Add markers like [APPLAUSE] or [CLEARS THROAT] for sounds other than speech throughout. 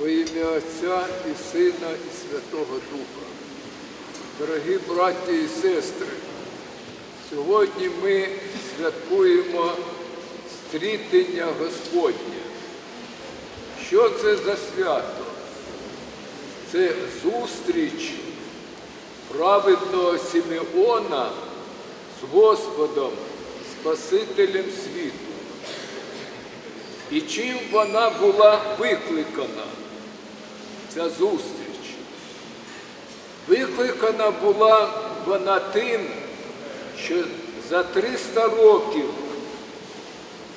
Во ім'я Отця і Сина, і Святого Духа. Дорогі браті і сестри, сьогодні ми святкуємо стрітення Господнє. Що це за свято? Це зустріч праведного Симеона з Господом, Спасителем світу. І чим вона була викликана, ця зустріч? Викликана була вона тим, що за 300 років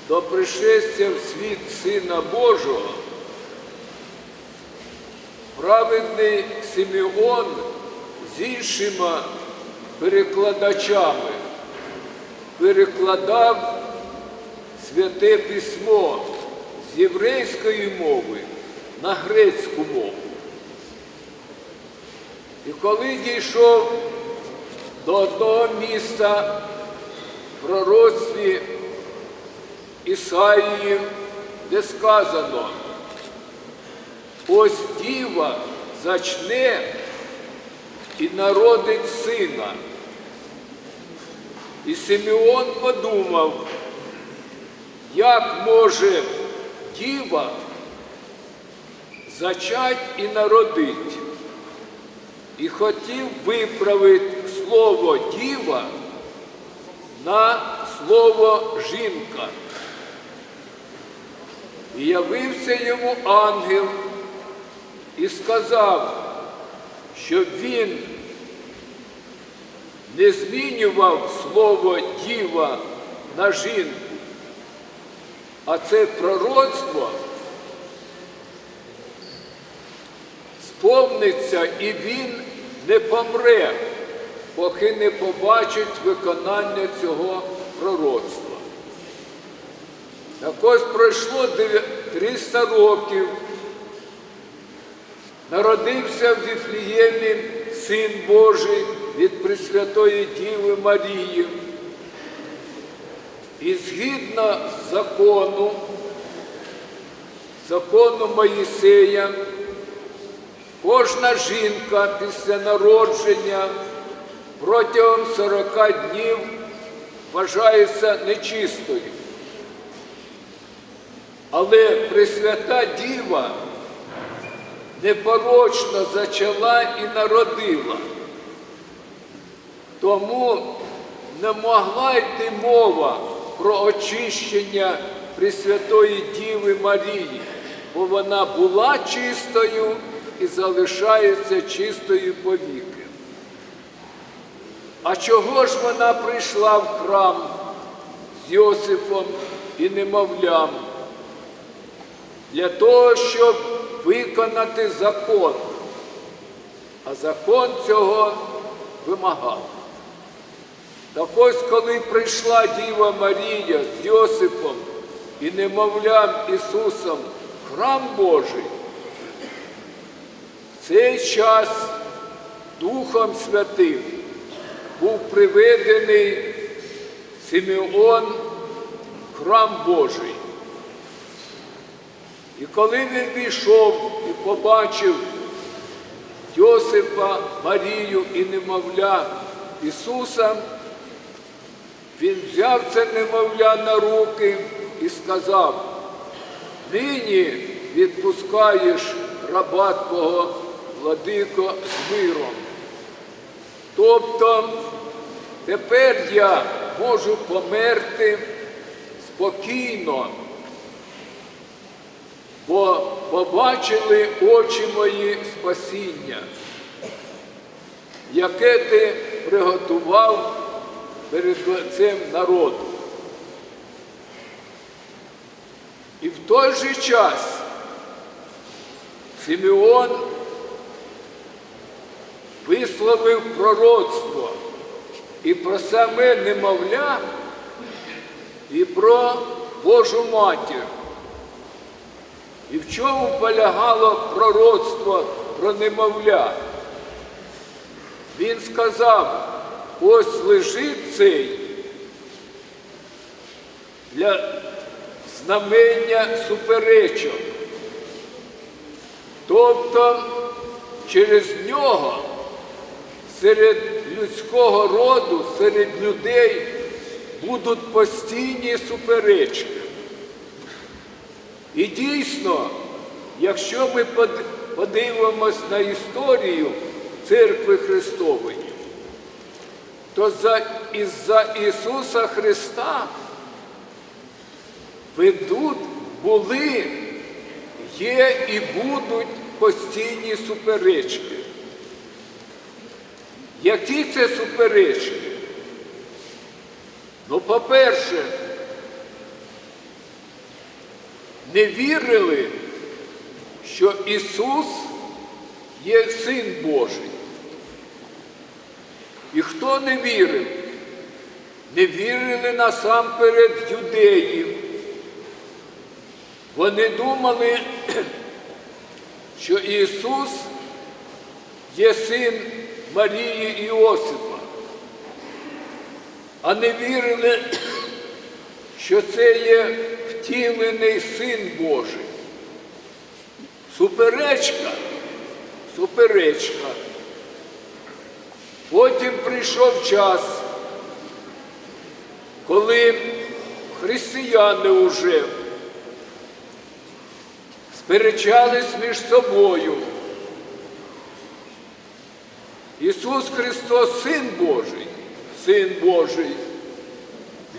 до пришестя в світ Сина Божого праведний Симеон з іншими перекладачами перекладав святе письмо з єврейської мови на грецьку мову. Коли дійшов до одного міста в пророцтві Ісаїї, де сказано, ось діва зачне і народить сина. І Симеон подумав, як може діва зачать і народить. І хотів виправити слово діва на слово жінка. І явився йому ангел і сказав, щоб він не змінював слово діва на жінку, а це пророцтво сповниться і він не помре, поки не побачить виконання цього пророцтва. Так ось пройшло 300 років, народився в Віфліємі Син Божий від Пресвятої Діви Марії. І згідно закону, закону Моїсея, кожна жінка після народження протягом 40 днів вважається нечистою. Але Пресвята Діва непорочно зачала і народила. Тому не могла йти мова про очищення Пресвятої Діви Марії, бо вона була чистою і залишається чистою повіки. А чого ж вона прийшла в храм з Йосифом і немовлям? Для того, щоб виконати закон. А закон цього вимагав. Так ось, коли прийшла Діва Марія з Йосипом і немовлям Ісусом в храм Божий, цей час Духом Святим був приведений Симеон храм Божий. І коли він війшов і побачив Йосипа, Марію і немовля Ісуса, він взяв це немовля на руки і сказав, нині відпускаєш раба Твого, владико, з миром. Тобто тепер я можу померти спокійно, бо побачили очі мої спасіння, яке ти приготував перед лицем народу. І в той же час Симеон висловив пророцтво і про саме немовля, і про Божу матір. І в чому полягало пророцтво про немовля? Він сказав, ось лежить цей для знамення суперечок. Тобто через нього серед людського роду, серед людей будуть постійні суперечки. І дійсно, якщо ми подивимось на історію церкви Христової, то за, із-за Ісуса Христа ведуть, були, є і будуть постійні суперечки. Які це суперечки? Ну, по-перше, не вірили, що Ісус є Син Божий. І хто не вірив? Не вірили насамперед юдеї. Вони думали, [CLEARS THROAT] що Ісус є син Марії Іосипа, а не вірили, що це є втілений син Божий. Суперечка, суперечка. Потім прийшов час, коли християни уже сперечались між собою. Ісус Христос Син Божий, Син Божий,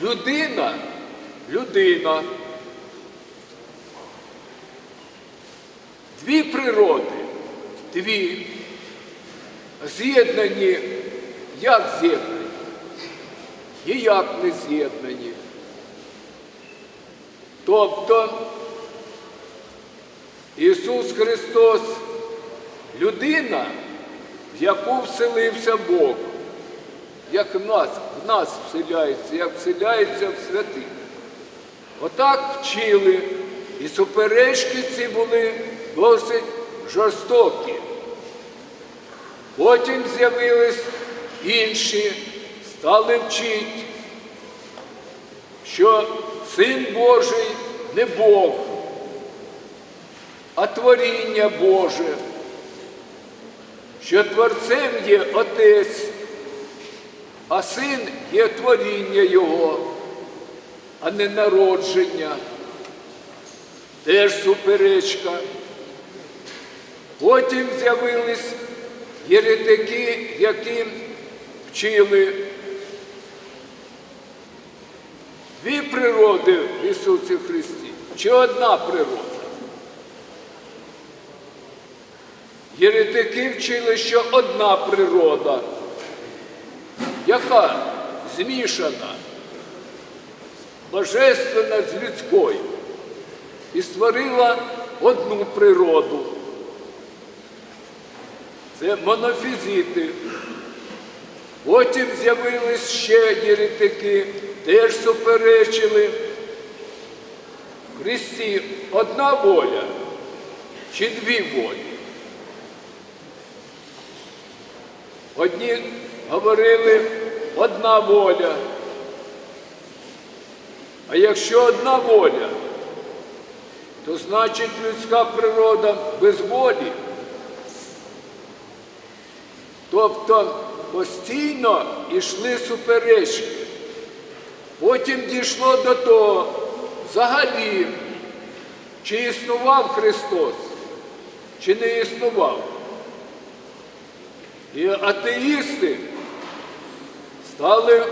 людина, людина. Дві природи, дві, з'єднані, як з'єднані? Ніяк не з'єднані. Тобто Ісус Христос людина, в яку вселився Бог, як в нас, в нас вселяється, як вселяється в святих. Отак вчили, і суперечки ці були досить жорстокі. Потім з'явились інші, стали вчити, що Син Божий не Бог, а творіння Боже, що Творцем є Отець, а син є творіння Його, а не народження. Теж суперечка. Потім з'явились єретики, які вчили дві природи в Ісусі Христі, чи одна природа. Єретики вчили, що одна природа, яка змішана, божественна з людською, і створила одну природу. Це монофізити. Потім з'явились ще єретики, теж суперечили. Христі одна воля чи дві волі. Одні говорили одна воля. А якщо одна воля, то значить людська природа без волі. Тобто постійно йшли суперечки. Потім дійшло до того, взагалі, чи існував Христос, чи не існував. І атеїсти стали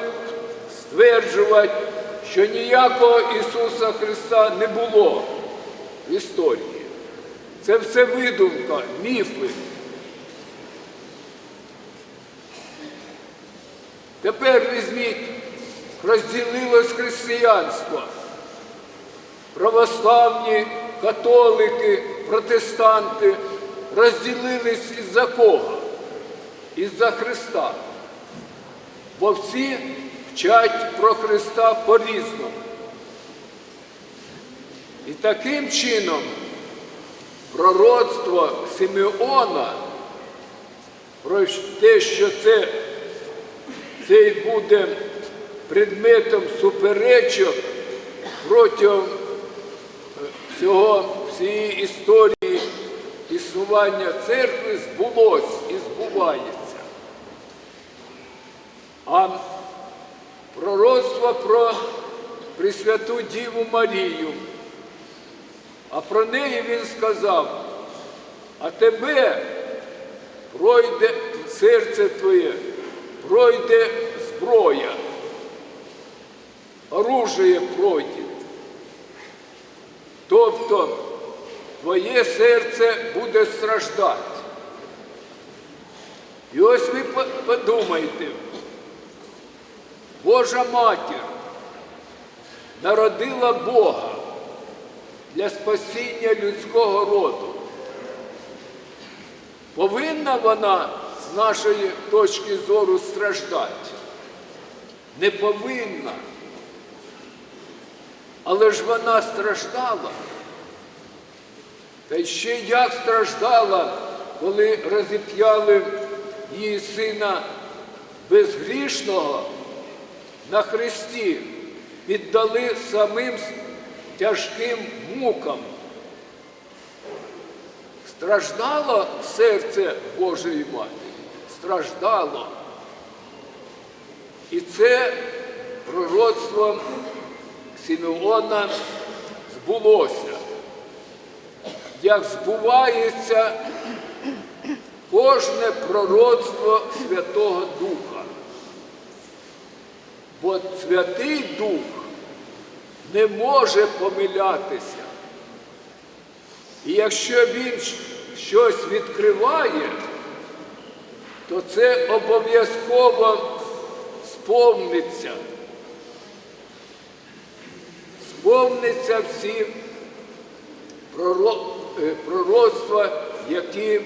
стверджувати, що ніякого Ісуса Христа не було в історії. Це все видумка, міфи. Тепер візьміть, розділилось християнство. Православні, католики, протестанти розділились із-за кого? Із-за Христа. Бо всі вчать про Христа по-різному. І таким чином пророцтво Симеона про те, що це цей буде предметом суперечок протягом е, всього всієї історії існування церкви збулось і збувається. А пророцтво про Пресвяту Діву Марію, а про неї він сказав, а тебе пройде серце твоє, пройде зброя, оружие пройде. Тобто твоє серце буде страждати. І ось ви подумайте, Божа матір народила Бога для спасіння людського роду. Повинна вона з нашої точки зору страждати? Не повинна. Але ж вона страждала. Та ще як страждала, коли розіп'яли її сина безгрішного на хресті, віддали самим тяжким мукам. Страждало серце Божої Матері, страждало. І це пророцтво Симеона збулося. Як збувається кожне пророцтво Святого Духа. Бо Святий Дух не може помилятися. І якщо він щось відкриває, то це обов'язково сповниться. Сповниться всі е, пророцтва, які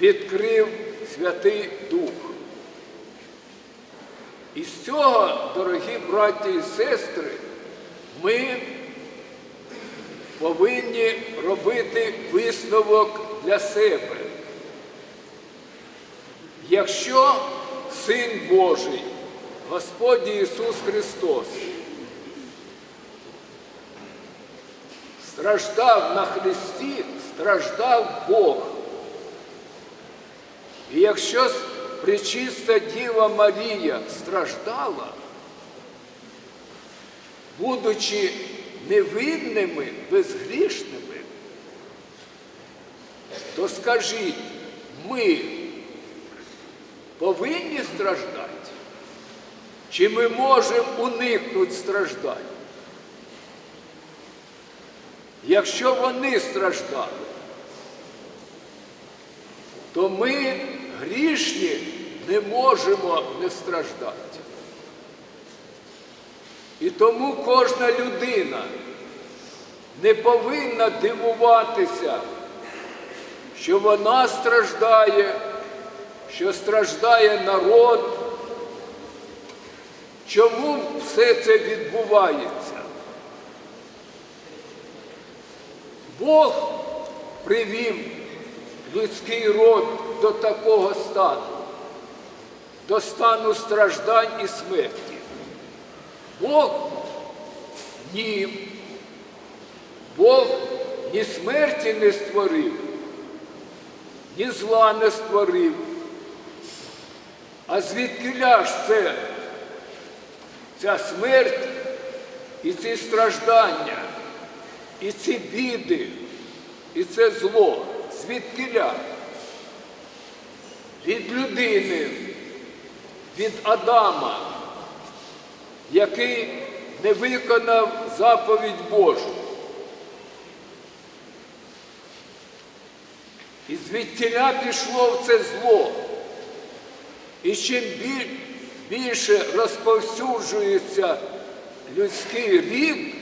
відкрив Святий Дух. І з цього, дорогі браті і сестри, ми повинні робити висновок для себе. Якщо Син Божий, Господь Ісус Христос, страждав на Христі, страждав Бог. І якщо причиста Діва Марія страждала, будучи невинними, безгрішними, то скажіть, ми повинні страждати? Чи ми можемо уникнути страждань? Якщо вони страждали, то ми грішні не можемо не страждати. І тому кожна людина не повинна дивуватися, що вона страждає, що страждає народ. Чому все це відбувається? Бог привів людський род до такого стану, до стану страждань і смерті. Бог ні. Бог ні смерті не створив, ні зла не створив. А звідкиля ж це ця смерть і ці страждання, і ці біди, і це зло, звідкиля? Від людини, від Адама, який не виконав заповідь Божу. І звідтіля пішло в це зло. І чим більше розповсюджується людський рід,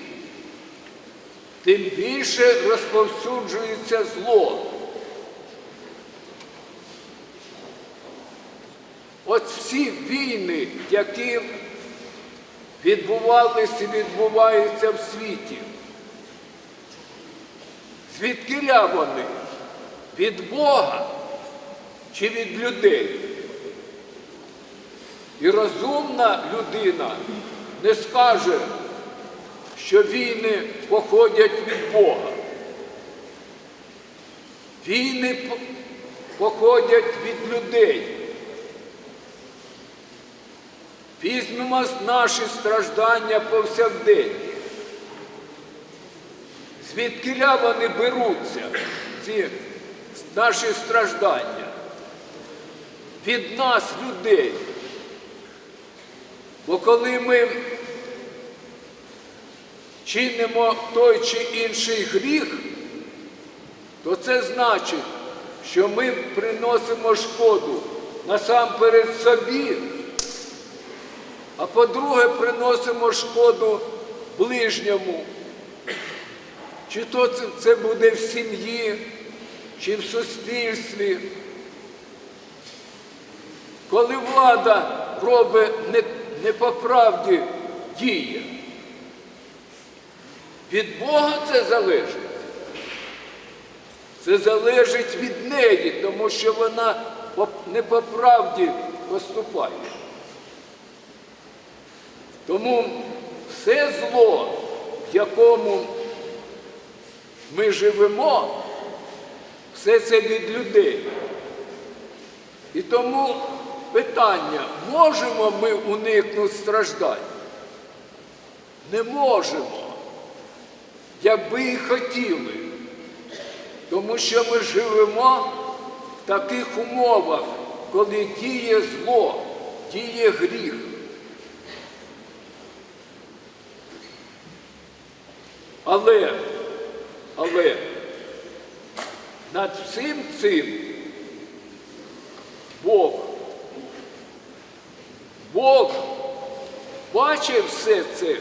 тим більше розповсюджується зло. Всі війни, які відбувалися і відбуваються в світі, звідкиля вони? Від Бога чи від людей? І розумна людина не скаже, що війни походять від Бога. Війни походять від людей. Візьмемо наші страждання повсякденні. Звідкиля вони беруться, ці наші страждання? Від нас, людей. Бо коли ми чинимо той чи інший гріх, то це значить, що ми приносимо шкоду насамперед собі, а по-друге, приносимо шкоду ближньому. Чи то це, буде в сім'ї, чи в суспільстві. Коли влада робить не, не по правді діє, від Бога це залежить. Це залежить від неї, тому що вона не по правді поступає. Тому все зло, в якому ми живемо, все це від людей. І тому питання, можемо ми уникнути страждань? Не можемо, якби і хотіли. Тому що ми живемо в таких умовах, коли діє зло, діє гріх. Але, але над всім цим Бог. Бог бачив все це.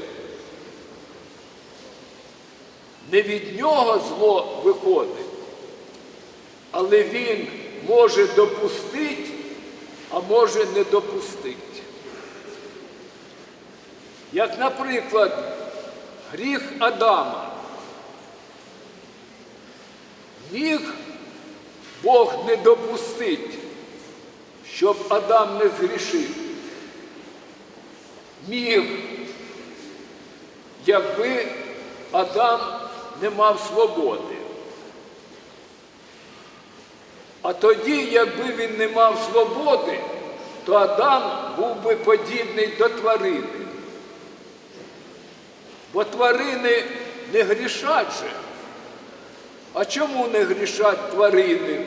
Не від нього зло виходить, але він може допустити, а може не допустити. Як, наприклад, гріх Адама. Міг Бог не допустить, щоб Адам не згрішив. Міг, якби Адам не мав свободи. А тоді, якби він не мав свободи, то Адам був би подібний до тварини. Бо тварини не грішать же. А чому не грішать тварини?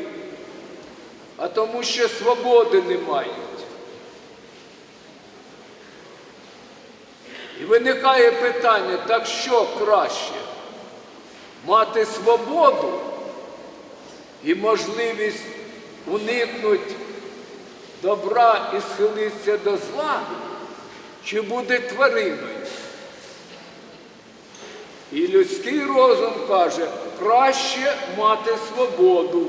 А тому що свободи не мають. І виникає питання, так що краще? Мати свободу і можливість уникнути добра і схилитися до зла, чи буде твариною? І людський розум каже, краще мати свободу.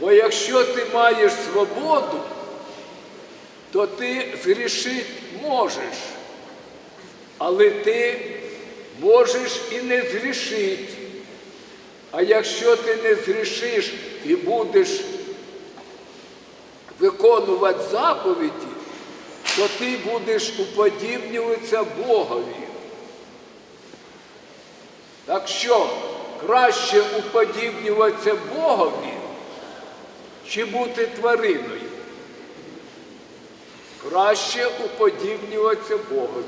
Бо якщо ти маєш свободу, то ти згрішити можеш, але ти можеш і не згрішити. А якщо ти не згрішиш і будеш виконувати заповіді, то ти будеш уподібнюватися Богові. Так що краще уподібнюватися Богові, чи бути твариною? Краще уподібнюватися Богові.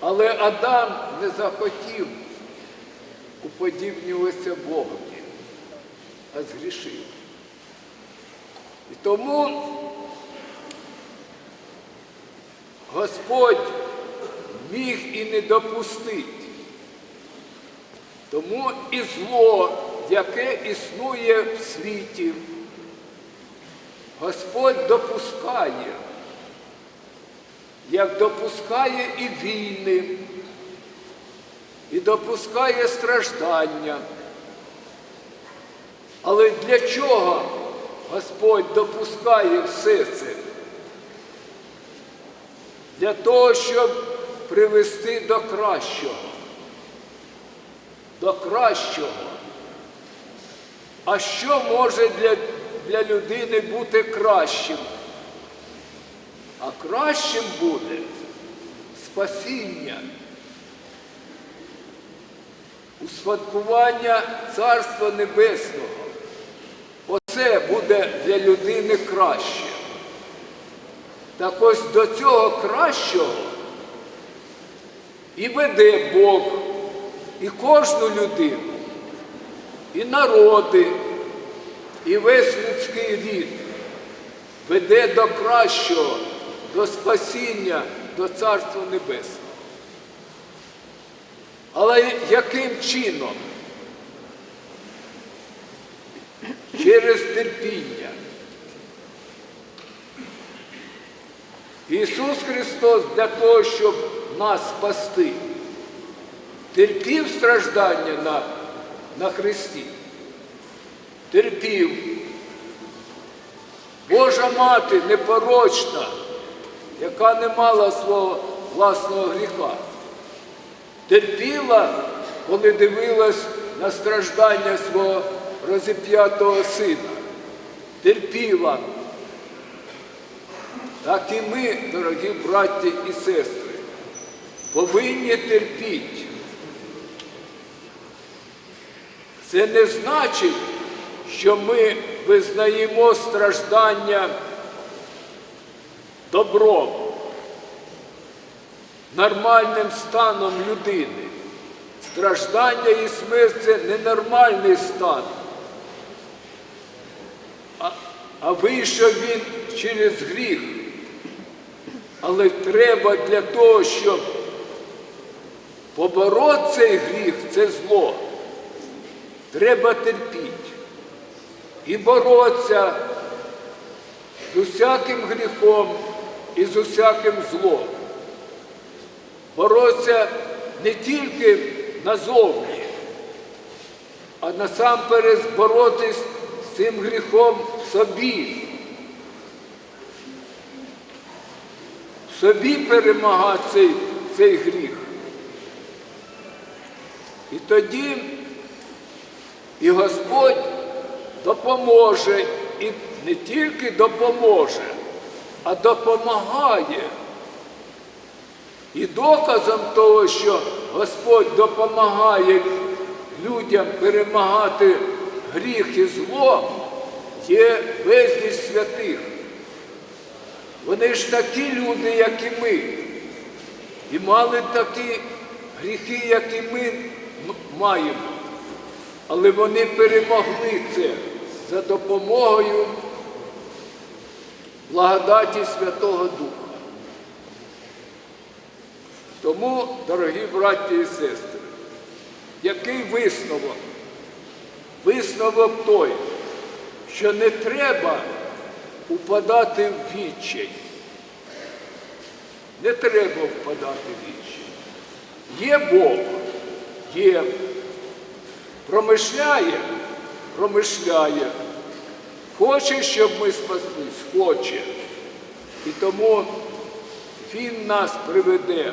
Але Адам не захотів уподібнюватися Богові, а згрішив. І тому Господь міг і не допустити. Тому і зло, яке існує в світі, Господь допускає, як допускає і війни, і допускає страждання. Але для чого Господь допускає все це? Для того, щоб привести до кращого до кращого. А що може для, для людини бути кращим? А кращим буде спасіння. успадкування Царства Небесного. Оце буде для людини краще. Так ось до цього кращого і веде Бог і кожну людину, і народи, і весь людський рід веде до кращого, до спасіння, до Царства Небесного. Але яким чином? Через терпіння. Ісус Христос для того, щоб нас спасти, терпів страждання на, на Христі. Терпів. Божа мати непорочна, яка не мала свого власного гріха. Терпіла, коли дивилась на страждання свого розіп'ятого сина. Терпіла. Так і ми, дорогі браті і сестри, повинні терпіти. Це не значить, що ми визнаємо страждання добром, нормальним станом людини. Страждання і смерть це ненормальний стан. А, а вийшов він через гріх. Але треба для того, щоб побороти цей гріх, це зло. Треба терпіти і боротися з усяким гріхом і з усяким злом. Боротися не тільки назовні, а насамперед боротись з цим гріхом в собі. Собі перемагати цей, цей гріх. І тоді і Господь допоможе, і не тільки допоможе, а допомагає. І доказом того, що Господь допомагає людям перемагати гріх і зло, є безліч святих. Вони ж такі люди, як і ми, і мали такі гріхи, як і ми маємо. Але вони перемогли це за допомогою благодаті Святого Духа. Тому, дорогі браті і сестри, який висновок? Висновок той, що не треба упадати в відчай. Не треба впадати в відчай. Є Бог, є. Промишляє, промишляє. Хоче, щоб ми спаслись, хоче. І тому Він нас приведе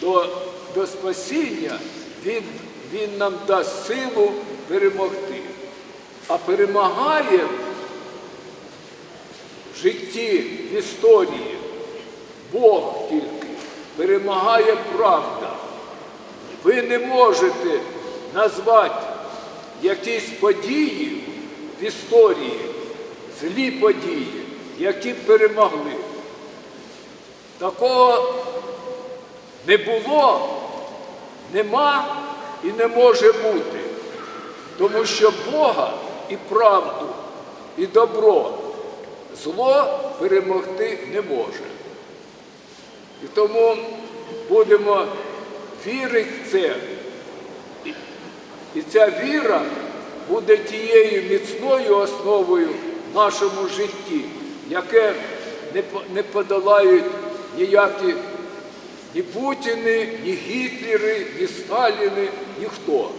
до, до спасіння, він, він нам дасть силу перемогти. А перемагає в житті, в історії Бог тільки, перемагає правда. Ви не можете назвати якісь події в історії, злі події, які перемогли. Такого не було, нема і не може бути. Тому що Бога і правду, і добро зло перемогти не може. І тому будемо вірити в це. І- ця віра буде тією міцною основою в нашому житті, яке не подолають ніякі ні Путіни, ні Гітлери, ні Сталіни, ніхто.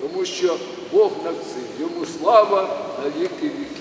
Тому що Бог над цим. Йому слава на віки віки.